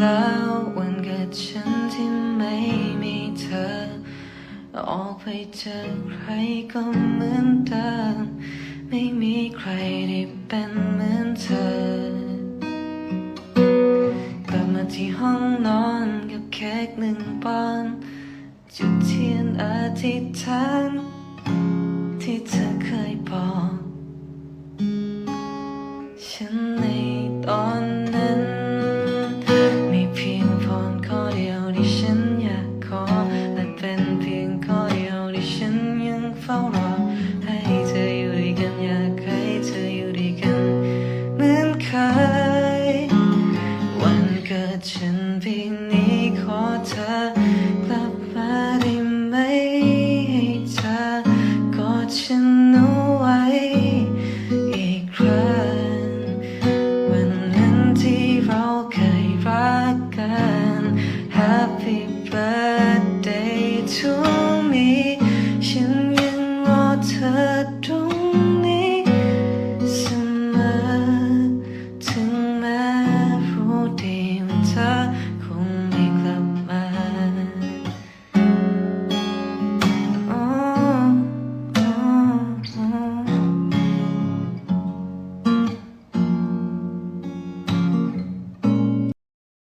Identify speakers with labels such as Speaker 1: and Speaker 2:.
Speaker 1: แล้ววันเกิดฉันที่ไม่มีเธอ ออกไปเจอใครก็เหมือนเดิมไม่มีใครที่เป็นเหมือนเธอกลับมาที่ห้องนอนกับเค้กหนึ่งปอนจุดเทียนอธิษฐานที่เธอเคยบอกฉันในตอน เฝ้ารอให้เธออยู่ด้วยกันอยากให้เธออยู่ด้วยกันเหมือนเคยวันเกิดฉันปีนี้ขอเธอกลับมาได้ไหมให้เธอกอดฉันเอาไว้อีกครั้งวันนั้นที่เราเคยรักกัน Happy birthday to cut